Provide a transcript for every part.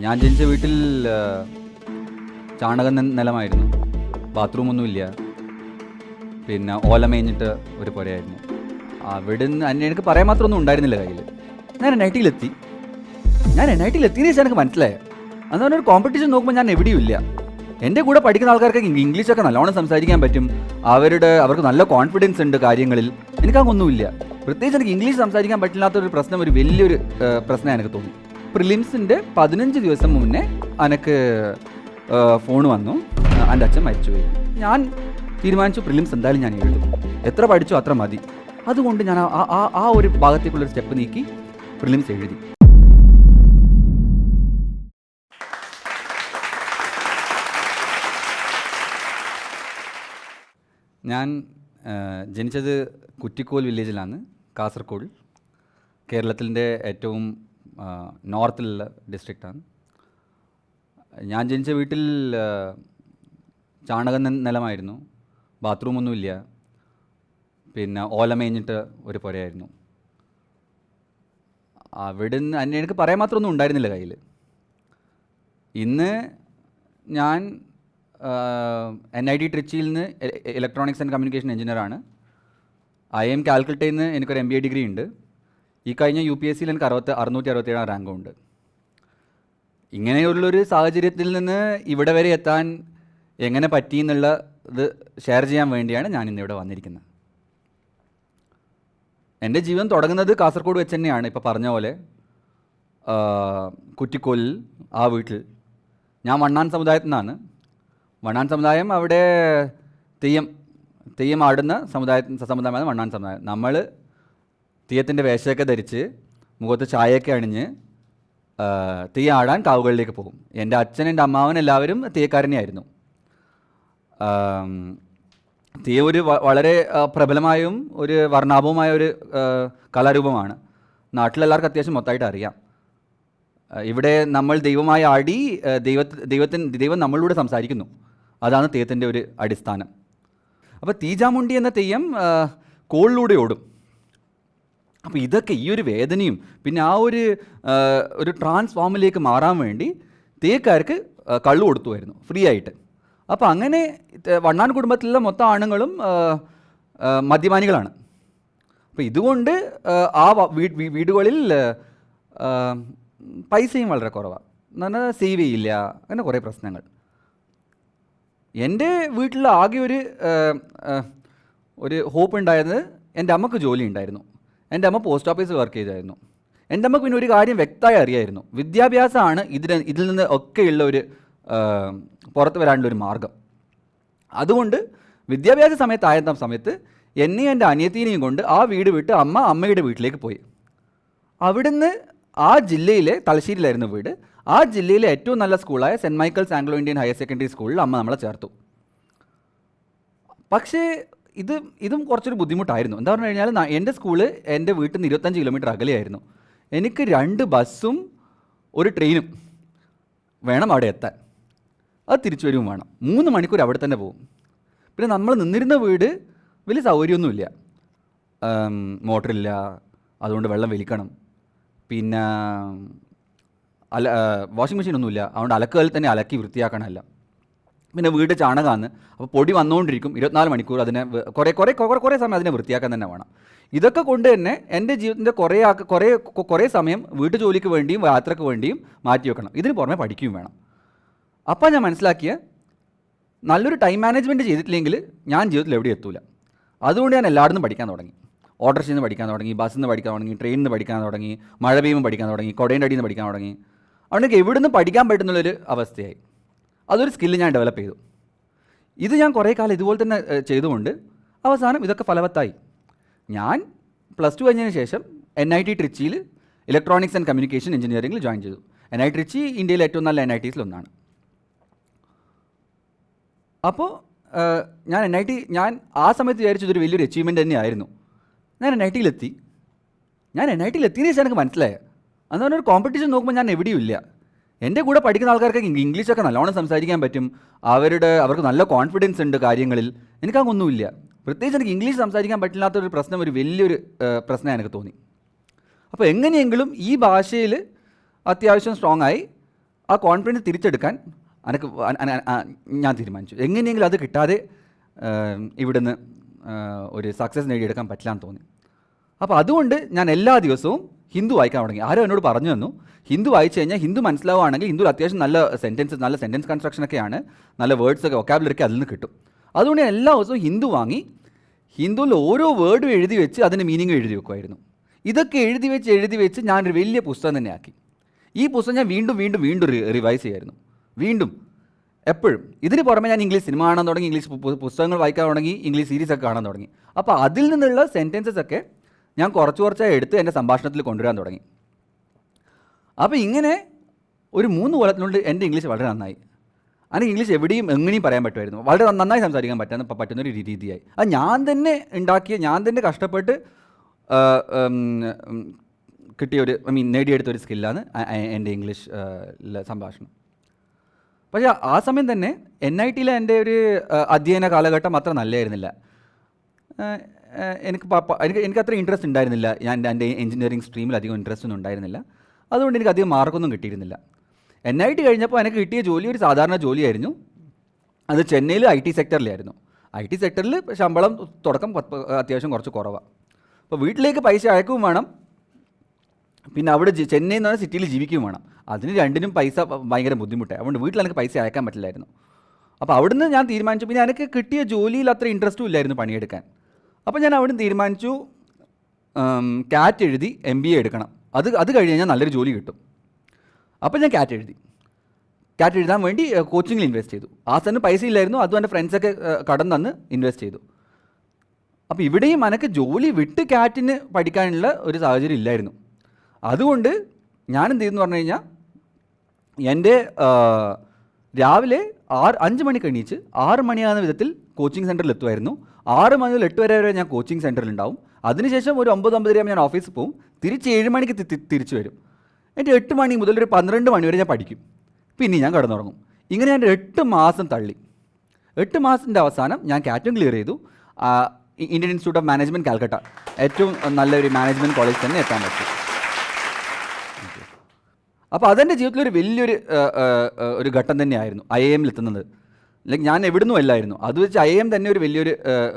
ഞാൻ ജനിച്ച വീട്ടിൽ ചാണകം നിലമായിരുന്നു. ബാത്റൂമൊന്നുമില്ല പിന്നെ ഓല മേഞ്ഞിട്ട് ഒരു പുരയായിരുന്നു. അവിടെ നിന്ന് എനിക്ക് പറയാൻ മാത്രമൊന്നും ഉണ്ടായിരുന്നില്ല കയ്യിൽ. ഞാൻ എൻ ഐ ടിയിലെത്തി ഞാൻ എൻ ഐ ടിയിലെത്തിയെന്ന് വെച്ചാൽ എനിക്ക് മനസ്സിലായത് അന്ന് ഒരു കോമ്പറ്റീഷൻ നോക്കുമ്പോൾ ഞാൻ എവിടെയും ഇല്ല. എന്റെ കൂടെ പഠിക്കുന്ന ആൾക്കാർക്ക് ഇംഗ്ലീഷൊക്കെ നല്ലോണം സംസാരിക്കാൻ പറ്റും. അവരുടെ അവർക്ക് നല്ല കോൺഫിഡൻസ് ഉണ്ട് കാര്യങ്ങളിൽ. എനിക്കങ്ങൊന്നുമില്ല പ്രത്യേകിച്ച് എനിക്ക് ഇംഗ്ലീഷ് സംസാരിക്കാൻ പറ്റില്ലാത്തൊരു പ്രശ്നം ഒരു വലിയൊരു പ്രശ്നം എനിക്ക് തോന്നി. പ്രിലിംസിന്റെ പതിനഞ്ച് ദിവസം മുന്നേ അനക്ക് ഫോൺ വന്നു. എന്റെ അച്ഛൻ മരിച്ചുപോയി ഞാൻ തീരുമാനിച്ചു പ്രിലിംസ് എന്തായാലും ഞാൻ എഴുതും. എത്ര പഠിച്ചോ അത്ര മതി. അതുകൊണ്ട് ഞാൻ ആ- ആ- ആ ഒരു ഭാഗത്തേക്കുള്ള സ്റ്റെപ്പ് നീക്കി പ്രിലിംസ് എഴുതി. ഞാൻ ജനിച്ചത് കുറ്റിക്കോൽ വില്ലേജിലാണ് കാസർഗോഡ് കേരളത്തിന്റെ ഏറ്റവും നോർത്തിലുള്ള ഡിസ്ട്രിക്റ്റാണ് ഞാൻ ജനിച്ച വീട്ടിൽ ചാണക നിലമായിരുന്നു. ബാത്റൂമൊന്നുമില്ല പിന്നെ ഓല മേഞ്ഞിട്ട് ഒരു പുരയായിരുന്നു. അവിടെ നിന്ന് അന്നെ എനിക്ക് പറയാൻ മാത്രമൊന്നും ഉണ്ടായിരുന്നില്ല കയ്യിൽ ഇന്ന് ഞാൻ എൻ ഐ ടി ട്രിച്ചിയിൽ നിന്ന് ഇലക്ട്രോണിക്സ് ആൻഡ് കമ്മ്യൂണിക്കേഷൻ എഞ്ചിനീയറാണ് ഐ എം കാൽക്കട്ടയിൽ നിന്ന് എനിക്കൊരു എം ബി എ ഡിഗ്രി ഉണ്ട് ഈ കഴിഞ്ഞ യു പി എസ് സിയിൽ എനിക്ക് അറുപത്തി അറുന്നൂറ്റി അറുപത്തേഴാം റാങ്കും ഉണ്ട് ഇങ്ങനെയുള്ളൊരു സാഹചര്യത്തിൽ നിന്ന് ഇവിടെ വരെ എത്താൻ എങ്ങനെ പറ്റി എന്നുള്ള ഇത് ഷെയർ ചെയ്യാൻ വേണ്ടിയാണ് ഞാൻ ഇന്ന് ഇവിടെ വന്നിരിക്കുന്നത്. എന്റെ ജീവൻ തുടങ്ങുന്നത് കാസർഗോഡ് വെച്ച് തന്നെയാണ്. ഇപ്പോൾ പറഞ്ഞ പോലെ കുറ്റിക്കോലിൽ ആ വീട്ടിൽ. ഞാൻ വണ്ണാൻ സമുദായത്തിൽ നിന്നാണ്. വണ്ണാൻ സമുദായം അവിടെ തെയ്യം തെയ്യം ആടുന്ന സമുദായ സമുദായമാണ് വണ്ണാൻ സമുദായം. നമ്മൾ തെയ്യത്തിന്റെ വേഷമൊക്കെ ധരിച്ച് മുഖത്ത് ചായയൊക്കെ അണിഞ്ഞ് തീ ആടാൻ കാവുകളിലേക്ക് പോകും. എന്റെ അച്ഛൻ എന്റെ അമ്മാവൻ എല്ലാവരും തീയക്കാരനെയായിരുന്നു. തീയ തെയ്യം ഒരു വളരെ പ്രബലമായും ഒരു വർണാഭവുമായ ഒരു കലാരൂപമാണ്. നാട്ടിലെല്ലാവർക്കും അത്യാവശ്യം മൊത്തമായിട്ട് അറിയാം. ഇവിടെ നമ്മൾ ദൈവമായി ആടി ദൈവ ദൈവത്തിൻ ദൈവം നമ്മളിലൂടെ സംസാരിക്കുന്നു. അതാണ് തെയ്യത്തിന്റെ ഒരു അടിസ്ഥാനം. അപ്പോൾ തീജാമുണ്ടി എന്ന തെയ്യം കോളിലൂടെ ഓടും. അപ്പോൾ ഇതൊക്കെ ഈ ഒരു വേദനയും പിന്നെ ആ ഒരു ഒരു ട്രാൻസ്ഫോമിലേക്ക് മാറാൻ വേണ്ടി തേക്കാർക്ക് കള്ളു കൊടുത്തുമായിരുന്നു ഫ്രീ ആയിട്ട് അപ്പോൾ അങ്ങനെ വണ്ണാൻ കുടുംബത്തിലുള്ള മൊത്തം ആണുങ്ങളും മദ്യപാനികളാണ്. അപ്പോൾ ഇതുകൊണ്ട് ആ, വീടുകളിൽ പൈസയും വളരെ കുറവാണ് എന്ന് പറഞ്ഞാൽ സേവ് ചെയ്യില്ല അങ്ങനെ കുറേ പ്രശ്നങ്ങൾ. എന്റെ വീട്ടിൽ ആകെ ഒരു ഒരു ഹോപ്പ് ഉണ്ടായത് എന്റെ അമ്മയ്ക്ക് ജോലി ഉണ്ടായിരുന്നു. എന്റെ അമ്മ പോസ്റ്റ് ഓഫീസിൽ വർക്ക് ചെയ്തായിരുന്നു. എന്റെ അമ്മയ്ക്ക് പിന്നെ ഒരു കാര്യം വ്യക്തമായി അറിയായിരുന്നു. വിദ്യാഭ്യാസമാണ് ഇതിൽ ഇതിൽ നിന്ന് ഒക്കെയുള്ള ഒരു പുറത്ത് വരാനുള്ള ഒരു മാർഗം. അതുകൊണ്ട് വിദ്യാഭ്യാസ സമയത്തായിരുന്ന സമയത്ത് എന്നെയും എന്റെ അനിയത്തിനെയും കൊണ്ട് ആ വീട് വിട്ട് അമ്മ അമ്മയുടെ വീട്ടിലേക്ക് പോയി. അവിടുന്ന് ആ ജില്ലയിലെ തലശ്ശേരിയിലായിരുന്നു വീട്. ആ ജില്ലയിലെ ഏറ്റവും നല്ല സ്കൂളായ Saint Michael's Anglo Indian higher secondary സ്കൂളിൽ അമ്മ നമ്മളെ ചേർത്തു. പക്ഷേ ഇത് ഇതും കുറച്ചൊരു ബുദ്ധിമുട്ടായിരുന്നു. എന്താ പറഞ്ഞു കഴിഞ്ഞാൽ എന്റെ സ്കൂൾ എന്റെ വീട്ടിൽ നിന്ന് ഇരുപത്തഞ്ച് കിലോമീറ്റർ അകലെയായിരുന്നു. എനിക്ക് രണ്ട് ബസ്സും ഒരു ട്രെയിനും വേണം അവിടെ എത്താൻ. അത് തിരിച്ചു വരുവും വേണം. മൂന്ന് മണിക്കൂർ അവിടെ തന്നെ പോകും. പിന്നെ നമ്മൾ നിന്നിരുന്ന വീട് വലിയ സൗകര്യമൊന്നുമില്ല. മോട്ടറില്ല. അതുകൊണ്ട് വെള്ളം വലിക്കണം. പിന്നെ അല വാഷിംഗ് മെഷീൻ ഒന്നുമില്ല. അതുകൊണ്ട് അലക്കുകളിൽ തന്നെ അലക്കി വൃത്തിയാക്കണമല്ല. പിന്നെ വീട് ചാണകമാണ്. അപ്പോൾ പൊടി വന്നുകൊണ്ടിരിക്കും ഇരുപത്തിനാല് മണിക്കൂർ അതിനെ കുറേ കുറേ കുറേ കുറേ സമയം അതിനെ വൃത്തിയാക്കാൻ തന്നെ വേണം. ഇതൊക്കെ കൊണ്ട് തന്നെ എന്റെ ജീവിതത്തിന്റെ കുറേ ആ കുറേ കുറേ സമയം വീട്ടു ജോലിക്ക് വേണ്ടിയും യാത്രയ്ക്ക് വേണ്ടിയും മാറ്റി വെക്കണം. ഇതിന് പുറമെ പഠിക്കുകയും വേണം. അപ്പോൾ ഞാൻ മനസ്സിലാക്കിയ നല്ലൊരു ടൈം മാനേജ്മെന്റ് ചെയ്തിട്ടില്ലെങ്കിൽ ഞാൻ ജീവിതത്തിൽ എവിടെയും എത്തൂല. അതുകൊണ്ട് ഞാൻ എല്ലായിടത്തും പഠിക്കാൻ തുടങ്ങി. ഓട്ടോറിക്ഷയിൽ നിന്ന് പഠിക്കാൻ തുടങ്ങി ബസ്സിൽ നിന്ന് പഠിക്കാൻ തുടങ്ങി ട്രെയിനിൽ നിന്ന് പഠിക്കാൻ തുടങ്ങി മഴ പെയ്യുമ്പോൾ പഠിക്കാൻ തുടങ്ങി കൊടേന്റെ അടിയിൽ നിന്ന് പഠിക്കാൻ തുടങ്ങി. അതുകൊണ്ട് എവിടെ നിന്ന് പഠിക്കാൻ പറ്റുന്നുള്ളൊരു അവസ്ഥയായി. അതൊരു സ്കില്ല് ഞാൻ ഡെവലപ്പ് ചെയ്തു. ഇത് ഞാൻ കുറേ കാലം ഇതുപോലെ തന്നെ ചെയ്തുകൊണ്ട് അവസാനം ഇതൊക്കെ ഫലവത്തായി. ഞാൻ പ്ലസ് ടു കഴിഞ്ഞതിന് ശേഷം എൻ ഐ ടി ട്രിച്ചിയിൽ ഇലക്ട്രോണിക്സ് ആൻഡ് കമ്മ്യൂണിക്കേഷൻ എഞ്ചിനീയറിംഗിൽ ജോയിൻ ചെയ്തു. എൻ ഐ ട്രിച്ചി ഇന്ത്യയിലെ ഏറ്റവും നല്ല എൻ ഐ ടീസിൽ ഒന്നാണ്. അപ്പോൾ ഞാൻ എൻ ഐ ടി ഞാൻ ആ സമയത്ത് വിചാരിച്ചു ഇതൊരു വലിയൊരു അച്ചീവ്മെന്റ് തന്നെയായിരുന്നു. ഞാൻ എൻ ഐ ടിയിലെത്തി ഞാൻ എൻ ഐ ടിയിൽ എത്തിയതിനു ശേഷം എനിക്ക് മനസ്സിലായത്. അന്ന് ഒരു കോമ്പറ്റീഷൻ നോക്കുമ്പോൾ ഞാൻ എവിടെയും ഇല്ല. എന്റെ കൂടെ പഠിക്കുന്ന ആൾക്കാർക്ക് ഇംഗ്ലീഷ് ഇംഗ്ലീഷൊക്കെ നല്ലോണം സംസാരിക്കാൻ പറ്റും. അവരുടെ അവർക്ക് നല്ല കോൺഫിഡൻസ് ഉണ്ട് കാര്യങ്ങളിൽ. എനിക്ക് അങ്ങൊന്നുമില്ല പ്രത്യേകിച്ച് എനിക്ക് ഇംഗ്ലീഷ് സംസാരിക്കാൻ പറ്റില്ലാത്തൊരു പ്രശ്നം ഒരു വലിയൊരു പ്രശ്നം എനിക്ക് തോന്നി. അപ്പോൾ എങ്ങനെയെങ്കിലും ഈ ഭാഷയിൽ അത്യാവശ്യം സ്ട്രോങ് ആയി ആ കോൺഫിഡൻസ് തിരിച്ചെടുക്കാൻ എനിക്ക് ഞാൻ തീരുമാനിച്ചു. എങ്ങനെയെങ്കിലും അത് കിട്ടാതെ ഇവിടുന്ന് ഒരു സക്സസ് നേടിയെടുക്കാൻ പറ്റില്ല എന്ന് തോന്നി. അപ്പോൾ അതുകൊണ്ട് ഞാൻ എല്ലാ ദിവസവും ഹിന്ദു വായിക്കാൻ തുടങ്ങി. ആരോ എന്നോട് പറഞ്ഞു തന്നു. ഹിന്ദു വായിച്ചു കഴിഞ്ഞാൽ ഹിന്ദു മനസ്സിലാവുകയാണെങ്കിൽ ഹിന്ദു അത്യാവശ്യം നല്ല സെന്റൻസ് നല്ല സെന്റൻസ് കൺസ്ട്രക്ഷൻ ഒക്കെയാണ്. നല്ല വേർഡ്സ് ഒക്കെ വൊക്കാബുലറി ഒക്കെ അതിൽ നിന്ന് കിട്ടും. അതുകൊണ്ട് ഞാൻ എല്ലാ ദിവസവും ഹിന്ദു വാങ്ങി ഹിന്ദുവിൽ ഓരോ വേർഡും എഴുതി വെച്ച് അതിന്റെ മീനിങ് എഴുതി വെക്കുമായിരുന്നു. ഇതൊക്കെ എഴുതി വെച്ച് എഴുതി വെച്ച് ഞാനൊരു വലിയ പുസ്തകം തന്നെ ആക്കി. ഈ പുസ്തകം ഞാൻ വീണ്ടും വീണ്ടും വീണ്ടും റിവൈസ് ചെയ്യായിരുന്നു വീണ്ടും എപ്പോഴും. ഇതിന് പുറമെ ഞാൻ ഇംഗ്ലീഷ് സിനിമ കാണാൻ തുടങ്ങി ഇംഗ്ലീഷ് പുസ്തകങ്ങൾ വായിക്കാൻ തുടങ്ങി ഇംഗ്ലീഷ് സീരീസ് ഒക്കെ കാണാൻ തുടങ്ങി. അപ്പോൾ അതിൽ നിന്നുള്ള സെന്റൻസസ് ഒക്കെ ഞാൻ കുറച്ച് കുറച്ചായി എടുത്ത് എന്റെ സംഭാഷണത്തിൽ കൊണ്ടുവരാൻ തുടങ്ങി. അപ്പോൾ ഇങ്ങനെ ഒരു മൂന്ന് കൊല്ലത്തിനുള്ളിൽ എന്റെ ഇംഗ്ലീഷ് വളരെ നന്നായി. എനിക്ക് ഇംഗ്ലീഷ് എവിടെയും എങ്ങനെയും പറയാൻ പറ്റുമായിരുന്നു. വളരെ നന്നായി സംസാരിക്കാൻ പറ്റുന്ന പറ്റുന്ന ഒരു രീതിയായി. അത് ഞാൻ തന്നെ ഉണ്ടാക്കിയ ഞാൻ തന്നെ കഷ്ടപ്പെട്ട് കിട്ടിയ ഒരു ഐ മീൻ നേടിയെടുത്ത ഒരു സ്കില്ലാണ് എന്റെ ഇംഗ്ലീഷ് സംഭാഷണം. പക്ഷേ ആ സമയം തന്നെ എൻ ഐ ടിയിലെ എന്റെ ഒരു അധ്യയന കാലഘട്ടം അത്ര നല്ലതായിരുന്നില്ല എനിക്ക് എനിക്ക് എനിക്ക് അത്ര ഇൻട്രസ്റ്റ് ഉണ്ടായിരുന്നില്ല. ഞാൻ എന്റെ എഞ്ചിനീയറിംഗ് സ്ട്രീമിൽ അധികം ഇൻട്രസ്റ്റ് ഒന്നും ഉണ്ടായിരുന്നില്ല. അതുകൊണ്ട് എനിക്ക് അധികം മാർക്കൊന്നും കിട്ടിയിരുന്നില്ല. എൻ ഐ ടി കഴിഞ്ഞപ്പോൾ എനിക്ക് കിട്ടിയ ജോലി ഒരു സാധാരണ ജോലിയായിരുന്നു. അത് ചെന്നൈയിൽ ഐ ടി സെക്ടറിലായിരുന്നു ഐ ടി സെക്ടറിൽ ശമ്പളം തുടക്കം അത്യാവശ്യം കുറച്ച് കുറവാണ് അപ്പോൾ വീട്ടിലേക്ക് പൈസ അയക്കുകയും വേണം. പിന്നെ അവിടെ ചെന്നൈ എന്ന് പറഞ്ഞാൽ സിറ്റിയിൽ ജീവിക്കുകയും വേണം. അതിന് രണ്ടിനും പൈസ ഭയങ്കര ബുദ്ധിമുട്ടായി. അതുകൊണ്ട് വീട്ടിൽ എനിക്ക് പൈസ അയക്കാൻ പറ്റില്ലായിരുന്നു. അപ്പോൾ അവിടുന്ന് ഞാൻ തീരുമാനിച്ചു. പിന്നെ എനിക്ക് കിട്ടിയ ജോലിയിൽ അത്ര ഇൻട്രസ്റ്റും ഇല്ലായിരുന്നു പണിയെടുക്കാൻ. അപ്പോൾ ഞാൻ അവിടെ തീരുമാനിച്ചു കാറ്റ് എഴുതി എം ബി എ എടുക്കണം. അത് അത് കഴിഞ്ഞ് കഴിഞ്ഞാൽ നല്ലൊരു ജോലി കിട്ടും. അപ്പോൾ ഞാൻ കാറ്റ് എഴുതി. കാറ്റ് എഴുതാൻ വേണ്ടി കോച്ചിങ്ങിൽ ഇൻവെസ്റ്റ് ചെയ്തു. ആ സമയം പൈസ ഇല്ലായിരുന്നു അതും എന്റെ ഫ്രണ്ട്സൊക്കെ കടം തന്ന് ഇൻവെസ്റ്റ് ചെയ്തു. അപ്പോൾ ഇവിടെയും എനിക്ക് ജോലി വിട്ട് കാറ്റിന് പഠിക്കാനുള്ള ഒരു സാഹചര്യം ഇല്ലായിരുന്നു. അതുകൊണ്ട് ഞാൻ എന്ത് ചെയ്തെന്ന് പറഞ്ഞു കഴിഞ്ഞാൽ എന്റെ രാവിലെ ആറ് അഞ്ച് മണിക്ക് എണീച്ച് ആറ് മണിയാകുന്ന വിധത്തിൽ കോച്ചിങ് സെന്ററിൽ എത്തുമായിരുന്നു. ആറ് മണി മുതൽ എട്ട് വരെ വരെ ഞാൻ കോച്ചിങ് സെന്ററിൽ ഉണ്ടാവും. അതിനുശേഷം ഒരു ഒമ്പത് ഒമ്പതരയാകുമ്പോൾ ഞാൻ ഓഫീസിൽ പോകും തിരിച്ച് ഏഴ് മണിക്ക് തിരിച്ച് വരും. എന്റെ എട്ട് മണി മുതൽ ഒരു പന്ത്രണ്ട് മണി വരെ ഞാൻ പഠിക്കും. പിന്നെ ഞാൻ കിടന്നുറങ്ങും. ഇങ്ങനെ ഞാൻ എട്ട് മാസം തള്ളി. എട്ട് മാസത്തിന്റെ അവസാനം ഞാൻ കാറ്റും ക്ലിയർ ചെയ്തു. Indian Institute of Management Calcutta ഏറ്റവും നല്ലൊരു മാനേജ്മെന്റ് കോളേജ് തന്നെ എത്താൻ പറ്റും. അപ്പോൾ അതെന്റെ ജീവിതത്തിൽ ഒരു വലിയൊരു ഒരു ഘട്ടം തന്നെയായിരുന്നു. ഐ എമ്മിൽ എത്തുന്നത്. ലൈക്ക് ഞാൻ എവിടുന്നും അല്ലായിരുന്നു. അത് വെച്ച് ഐ എം തന്നെ ഒരു വലിയൊരു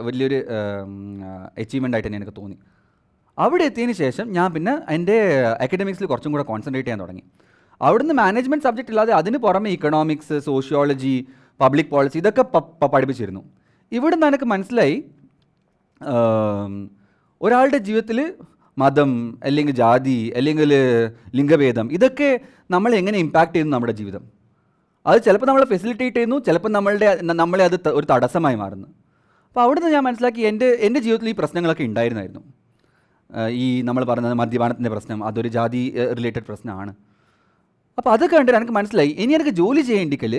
വലിയൊരു അച്ചീവ്മെന്റ് ആയിട്ട് തന്നെ എനിക്ക് തോന്നി. അവിടെ എത്തിയതിന് ശേഷം ഞാൻ പിന്നെ എന്റെ അക്കാഡമിക്സിൽ കുറച്ചും കൂടെ കോൺസെൻട്രേറ്റ് ചെയ്യാൻ തുടങ്ങി. അവിടുന്ന് മാനേജ്മെന്റ് സബ്ജക്റ്റ് ഇല്ലാതെ അതിന് പുറമെ ഇക്കണോമിക്സ് സോഷ്യോളജി പബ്ലിക് പോളിസി ഇതൊക്കെ പഠിപ്പിച്ചിരുന്നു. ഇവിടെ നിന്ന് എനിക്ക് മനസ്സിലായി ഒരാളുടെ ജീവിതത്തിൽ മതം അല്ലെങ്കിൽ ജാതി അല്ലെങ്കിൽ ലിംഗഭേദം ഇതൊക്കെ നമ്മൾ എങ്ങനെ ഇമ്പാക്റ്റ് ചെയ്യുന്നു നമ്മുടെ ജീവിതം. അത് ചിലപ്പോൾ നമ്മളെ ഫെസിലിറ്റേറ്റ് ചെയ്യുന്നു ചിലപ്പോൾ നമ്മളുടെ നമ്മളെ അത് ഒരു തടസ്സമായി മാറുന്നു. അപ്പോൾ അവിടുന്ന് ഞാൻ മനസ്സിലാക്കി എന്റെ എന്റെ ജീവിതത്തിൽ ഈ പ്രശ്നങ്ങളൊക്കെ ഉണ്ടായിരുന്നായിരുന്നു. ഈ നമ്മൾ പറഞ്ഞത് മദ്യപാനത്തിന്റെ പ്രശ്നം അതൊരു ജാതി റിലേറ്റഡ് പ്രശ്നമാണ്. അപ്പോൾ അത് കണ്ടിട്ട് എനിക്ക് മനസ്സിലായി ഇനി എനിക്ക് ജോലി ചെയ്യേണ്ടിക്കൽ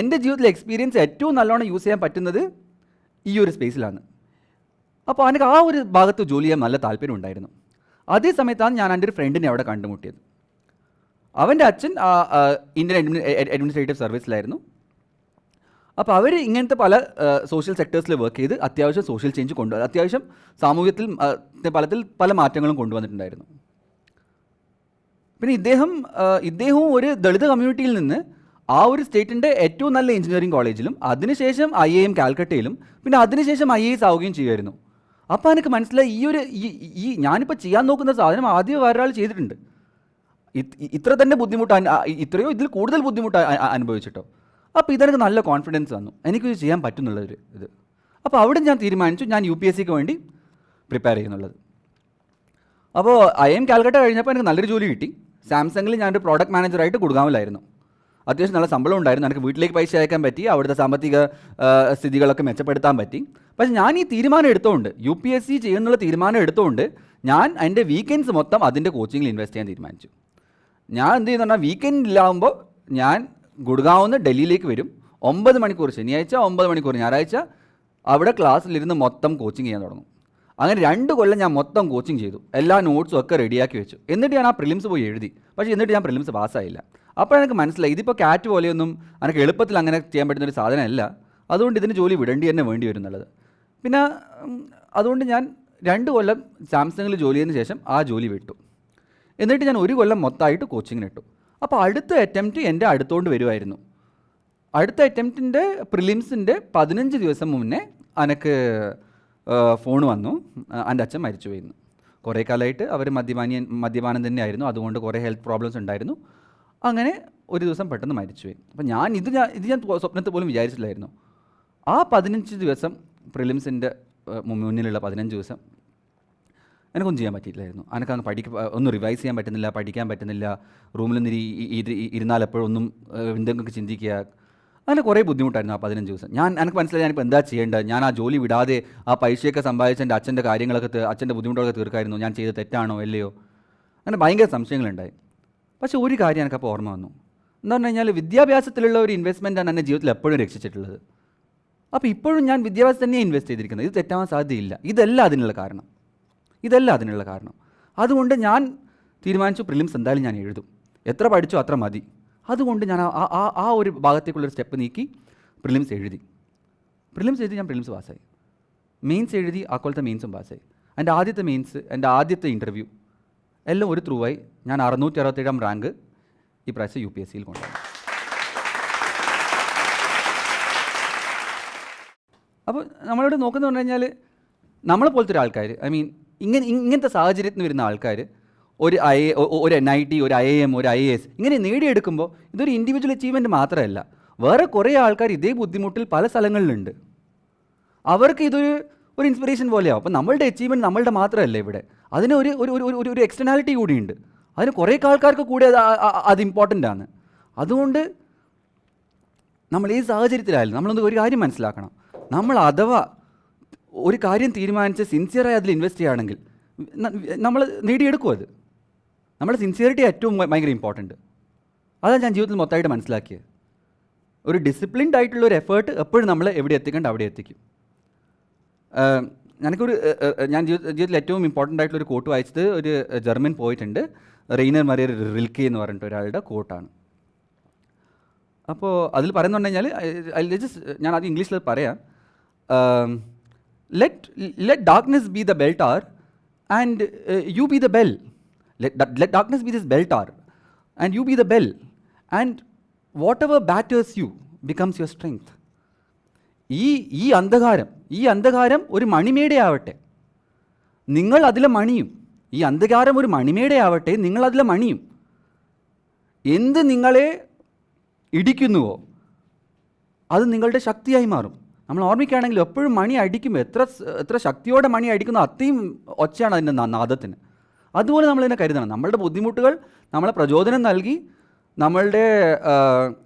എന്റെ ജീവിതത്തിലെ എക്സ്പീരിയൻസ് ഏറ്റവും നല്ലോണം യൂസ് ചെയ്യാൻ പറ്റുന്നത് ഈ ഒരു സ്പേസിലാണ് അപ്പോൾ എനിക്ക് ആ ഒരു ഭാഗത്ത് ജോലി ചെയ്യാൻ നല്ല താല്പര്യം ഉണ്ടായിരുന്നു. അതേ സമയത്താണ് ഞാൻ എന്റെ ഒരു ഫ്രണ്ടിനെ അവിടെ കണ്ടുമുട്ടിയത്. അവന്റെ അച്ഛൻ ഇന്ത്യൻ അഡ്മിനി അഡ്മിനിസ്ട്രേറ്റീവ് സർവീസിലായിരുന്നു അപ്പോൾ അവർ ഇങ്ങനത്തെ പല സോഷ്യൽ സെക്ടേഴ്സിൽ വർക്ക് ചെയ്ത് അത്യാവശ്യം സോഷ്യൽ ചേഞ്ച് കൊണ്ടുവന്നു അത്യാവശ്യം സാമൂഹ്യത്തിൽ പലത്തിൽ പല മാറ്റങ്ങളും കൊണ്ടുവന്നിട്ടുണ്ടായിരുന്നു. പിന്നെ ഇദ്ദേഹം ഇദ്ദേഹവും ഒരു ദളിത് കമ്മ്യൂണിറ്റിയിൽ നിന്ന് ആ ഒരു സ്റ്റേറ്റിന്റെ ഏറ്റവും നല്ല എഞ്ചിനീയറിംഗ് കോളേജിലും അതിനുശേഷം ഐ എ കാൽക്കട്ടയിലും പിന്നെ അതിനുശേഷം ഐ എസ് ആവുകയും ചെയ്യുമായിരുന്നു. അപ്പോൾ എനിക്ക് മനസ്സിലായി ഈ ഒരു ഈ ഞാനിപ്പോൾ ചെയ്യാൻ നോക്കുന്ന സാധനം ആദ്യം വേറൊരാൾ ചെയ്തിട്ടുണ്ട്. ഇത്ര തന്നെ ബുദ്ധിമുട്ട് ഇത്രയോ ഇതിൽ കൂടുതൽ ബുദ്ധിമുട്ട് അനുഭവിച്ചിട്ടോ. അപ്പോൾ ഇതെനിക്ക് നല്ല കോൺഫിഡൻസ് തന്നു. എനിക്കിത് ചെയ്യാൻ പറ്റുന്നുള്ളൊരു ഇത്. അപ്പോൾ അവിടെ ഞാൻ തീരുമാനിച്ചു. ഞാൻ യു പി എസ് സിക്ക് വേണ്ടി പ്രിപ്പയർ ചെയ്യുന്നുള്ളത്. അപ്പോൾ ഐ എം കാൽക്കട്ട കഴിഞ്ഞപ്പോൾ എനിക്ക് നല്ലൊരു ജോലി കിട്ടി. സാംസങ്ങിൽ ഞാനൊരു പ്രോഡക്റ്റ് മാനേജറായിട്ട് കൊടുക്കാമല്ലായിരുന്നു അത്യാവശ്യം നല്ല ശമ്പളം ഉണ്ടായിരുന്നു. എനിക്ക് വീട്ടിലേക്ക് പൈസ അയക്കാൻ പറ്റി. അവിടുത്തെ സാമ്പത്തിക സ്ഥിതികളൊക്കെ മെച്ചപ്പെടുത്താൻ പറ്റി. പക്ഷേ ഞാൻ ഈ തീരുമാനം എടുത്തുകൊണ്ട് യു പി എസ് സി ചെയ്യുന്നുള്ള തീരുമാനം എടുത്തുകൊണ്ട് ഞാൻ എന്റെ വീക്കെൻഡ്സ് മൊത്തം അതിന്റെ കോച്ചിങ്ങിൽ ഇൻവെസ്റ്റ് ചെയ്യാൻ തീരുമാനിച്ചു. ഞാൻ എന്ത് ചെയ്യുന്ന പറഞ്ഞാൽ ഇല്ലാകുമ്പോൾ ഞാൻ ഗുഡ്ഗാവിൽ നിന്ന് ഡൽഹിയിലേക്ക് വരും. ഒമ്പത് മണിക്കൂർ ശനിയാഴ്ച ഒമ്പത് മണിക്കൂർ ഞായറാഴ്ച അവിടെ ക്ലാസ്സിലിരുന്ന് മൊത്തം കോച്ചിങ് ചെയ്യാൻ തുടങ്ങും. അങ്ങനെ രണ്ട് കൊല്ലം ഞാൻ മൊത്തം കോച്ചിങ് ചെയ്തു. എല്ലാ നോട്ട്സും ഒക്കെ റെഡിയാക്കി വെച്ചു. എന്നിട്ട് ഞാൻ ആ പ്രിലിംസ് പോയി എഴുതി. പക്ഷേ എന്നിട്ട് ഞാൻ പ്രിലിംസ് പാസ്സായില്ല അപ്പോൾ എനിക്ക് മനസ്സിലായി ഇതിപ്പോൾ കാറ്റ് പോലെയൊന്നും എനിക്ക് എളുപ്പത്തിൽ അങ്ങനെ ചെയ്യാൻ പറ്റുന്ന ഒരു സാധനമല്ല. അതുകൊണ്ട് ഇതിന് ജോലി വിടേണ്ടി തന്നെ വേണ്ടി വരും എന്നുള്ളത്. പിന്നെ അതുകൊണ്ട് ഞാൻ രണ്ട് കൊല്ലം സാംസങ്ങിൽ ജോലി ചെയ്തതിന് ശേഷം ആ ജോലി വിട്ടു. എന്നിട്ട് ഞാൻ ഒരു കൊല്ലം മൊത്തമായിട്ട് കോച്ചിങ്ങിന് ഇട്ടു. അപ്പോൾ അടുത്ത അറ്റംപ്റ്റ് എന്റെ അടുത്തോണ്ട് വരുമായിരുന്നു അടുത്ത അറ്റംപ്റ്റിന്റെ പ്രിലിംസിന്റെ പതിനഞ്ച് ദിവസം മുന്നേ അനക്ക് ഫോൺ വന്നു. എന്റെ അച്ഛൻ മരിച്ചു പോയിരുന്നു. കുറേ കാലമായിട്ട് അവർ മദ്യപാനിയൻ മദ്യപാനം തന്നെയായിരുന്നു. അതുകൊണ്ട് കുറേ ഹെൽത്ത് പ്രോബ്ലംസ് ഉണ്ടായിരുന്നു. അങ്ങനെ ഒരു ദിവസം പെട്ടെന്ന് മരിച്ചുപോയി അപ്പം ഞാൻ ഇത് ഞാൻ ഇത് ഞാൻ സ്വപ്നത്തിൽ പോലും വിചാരിച്ചില്ലായിരുന്നു. ആ പതിനഞ്ച് ദിവസം പ്രിലിംസിന്റെ മുന്നിലുള്ള പതിനഞ്ച് ദിവസം എനിക്കൊന്നും ചെയ്യാൻ പറ്റിയില്ലായിരുന്നു. എനിക്ക് അങ്ങ് പഠിക്ക ഒന്നും റിവൈസ് ചെയ്യാൻ പറ്റുന്നില്ല പഠിക്കാൻ പറ്റുന്നില്ല റൂമിൽ നിന്ന് ഇരി- ഇരുന്നാൽ എപ്പോഴും ഒന്നും ഏഹ്, എന്തെങ്കിലും ചിന്തിക്കുക. അങ്ങനെ കുറേ ബുദ്ധിമുട്ടായിരുന്നു ആ പതിനഞ്ച് ദിവസം. ഞാൻ എനിക്ക് മനസ്സിലായി ഞാനിപ്പോൾ എന്താ ചെയ്യേണ്ടത്? ഞാൻ ആ ജോലി വിടാതെ ആ പൈസയൊക്കെ സമ്പാദിച്ച എന്റെ അച്ഛന്റെ കാര്യങ്ങളൊക്കെ അച്ഛന്റെ ബുദ്ധിമുട്ടൊക്കെ തീർക്കായിരുന്നു. ഞാൻ ചെയ്ത തെറ്റാണോ അല്ലയോ അങ്ങനെ ഭയങ്കര സംശയങ്ങളുണ്ടായി. പക്ഷേ ഒരു കാര്യം എനിക്കപ്പോൾ ഓർമ്മ വന്നു. എന്ന് പറഞ്ഞു കഴിഞ്ഞാൽ വിദ്യാഭ്യാസത്തിലുള്ള ഒരു ഇൻവെസ്റ്റ്മെന്റാണ് എന്റെ ജീവിതത്തിൽ എപ്പോഴും രക്ഷിച്ചിട്ടുള്ളത്. അപ്പോൾ ഇപ്പോഴും ഞാൻ വിദ്യാഭ്യാസം തന്നെയാണ് ഇൻവെസ്റ്റ് ചെയ്തിരിക്കുന്നത്. ഇത് തെറ്റാവാൻ സാധ്യതയില്ല. ഇതല്ല അതിനുള്ള കാരണം. ഇതല്ല അതിനുള്ള കാരണം. അതുകൊണ്ട് ഞാൻ തീരുമാനിച്ചു പ്രിലിംസ് എന്തായാലും ഞാൻ എഴുതും. എത്ര പഠിച്ചോ അത്ര മതി. അതുകൊണ്ട് ഞാൻ ആ- ആ ആ ഒരു ഭാഗത്തേക്കുള്ളൊരു സ്റ്റെപ്പ് നീക്കി പ്രിലിംസ് എഴുതി. പ്രിലിംസ് എഴുതി ഞാൻ പ്രിലിംസ് പാസ്സായി. മെയിൻസ് എഴുതി ആ മെയിൻസും പാസ്സായി. എന്റെ ആദ്യത്തെ മെയിൻസ് എന്റെ ആദ്യത്തെ ഇന്റർവ്യൂ എല്ലാം ഒരു ത്രൂ ആയി ഞാൻ അറുന്നൂറ്റി അറുപത്തേഴാം റാങ്ക് ഈ പ്രാവശ്യം യു പി എസ് സിയിൽ കൊണ്ടുവന്നു. അപ്പോൾ നമ്മളിവിടെ നോക്കുന്നത് പറഞ്ഞു കഴിഞ്ഞാൽ നമ്മളെ പോലത്തെ ഒരു ആൾക്കാർ ഐ മീൻ ഇങ്ങനെ ഇങ്ങനത്തെ സാഹചര്യത്തിന് വരുന്ന ആൾക്കാർ ഒരു ഐ ഒരു എൻ ഐ ടി ഒരു ഐ എം ഒരു ഐ എസ് ഇങ്ങനെ നേടിയെടുക്കുമ്പോൾ ഇതൊരു ഇൻഡിവിജ്വൽ അച്ചീവ്മെന്റ് മാത്രമല്ല. വേറെ കുറേ ആൾക്കാർ ഇതേ ബുദ്ധിമുട്ടിൽ പല സ്ഥലങ്ങളിലുണ്ട്. അവർക്ക് ഇതൊരു ഒരു ഇൻസ്പിറേഷൻ പോലെയാവും. അപ്പം നമ്മളുടെ അച്ചീവ്മെന്റ് നമ്മളുടെ മാത്രമല്ല ഇവിടെ. അതിന് ഒരു ഒരു ഒരു ഒരു എക്സ്റ്റേണാലിറ്റി കൂടിയുണ്ട്. അതിന് കുറേ ആൾക്കാർക്ക് കൂടി അത് അത് ഇമ്പോർട്ടന്റ് ആണ്. അതുകൊണ്ട് നമ്മൾ ഈ സാഹചര്യത്തിലായാലും നമ്മളൊന്ന് ഒരു കാര്യം മനസ്സിലാക്കണം. നമ്മൾ അഥവാ ഒരു കാര്യം തീരുമാനിച്ച് സിൻസിയറായി അതിൽ ഇൻവെസ്റ്റ് ചെയ്യുകയാണെങ്കിൽ നമ്മൾ നേടിയെടുക്കും അത് നമ്മുടെ സിൻസിയറിറ്റി ഏറ്റവും ഭയങ്കര ഇമ്പോർട്ടന്റ് അതാണ് ഞാൻ ജീവിതത്തിൽ മൊത്തമായിട്ട് മനസ്സിലാക്കിയത് ഒരു ഡിസിപ്ലിൻഡ് ആയിട്ടുള്ള ഒരു എഫേർട്ട് എപ്പോഴും നമ്മൾ എവിടെ എത്തിക്കേണ്ട അവിടെ എത്തിക്കും എനിക്കൊരു ഞാൻ ജീവിതത്തിൽ ഏറ്റവും ഇമ്പോർട്ടന്റ് ആയിട്ടുള്ള ഒരു കോട്ട് വായിച്ചത് ഒരു ജർമ്മൻ പോയിട്ടുണ്ട് റെയ്നർ മറിയർ റിൽക്കി എന്ന് പറഞ്ഞിട്ട് ഒരാളുടെ കോട്ടാണ് അപ്പോൾ അതിൽ പറയുന്നുണ്ടെങ്കിൽ ഐ ജസ്റ്റ് ഞാൻ അത് ഇംഗ്ലീഷിൽ പറയാം let let darkness be the bell tower and you be the bell let darkness be this bell tower and you be the bell and whatever batters you becomes your strength ഈ ഈ അന്ധകാരം ഈ അന്ധകാരം ഒരു മണിമേടയാവട്ടെ നിങ്ങൾ അതിലെ മണിയും ഈ അന്ധകാരം ഒരു മണിമേടയാവട്ടെ നിങ്ങൾ അതിലെ മണിയും. എന്ത് നിങ്ങളെ ഇടിക്കുന്നുവോ അത് നിങ്ങളുടെ ശക്തിയായി മാറും. നമ്മൾ ഓർമ്മിക്കുകയാണെങ്കിൽ എപ്പോഴും മണി അടിക്കും എത്ര എത്ര ശക്തിയോടെ മണി അടിക്കുന്നോ അത്രയും ഒച്ചയാണ് അതിന്റെ നാദത്തിന്. അതുപോലെ നമ്മൾ നമ്മളിതിനെ കരുതണം. നമ്മളുടെ ബുദ്ധിമുട്ടുകൾ നമ്മളെ പ്രചോദനം നൽകി നമ്മളുടെ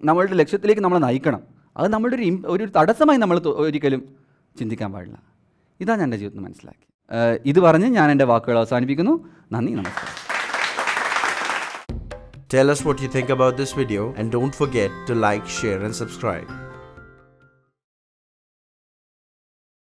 നമ്മളുടെ ലക്ഷ്യത്തിലേക്ക് നമ്മളെ നയിക്കണം. അത് നമ്മളുടെ ഒരു ഒരു തടസ്സമായി നമ്മൾ ഒരിക്കലും ചിന്തിക്കാൻ പാടില്ല. ഇതാണ് എന്റെ ജീവിതത്തിൽ മനസ്സിലാക്കി ഇത് പറഞ്ഞ് ഞാൻ എന്റെ വാക്കുകൾ അവസാനിപ്പിക്കുന്നു. നന്ദി നമസ്കാരം. Tell us what you think about this video and don't forget to like, share and subscribe.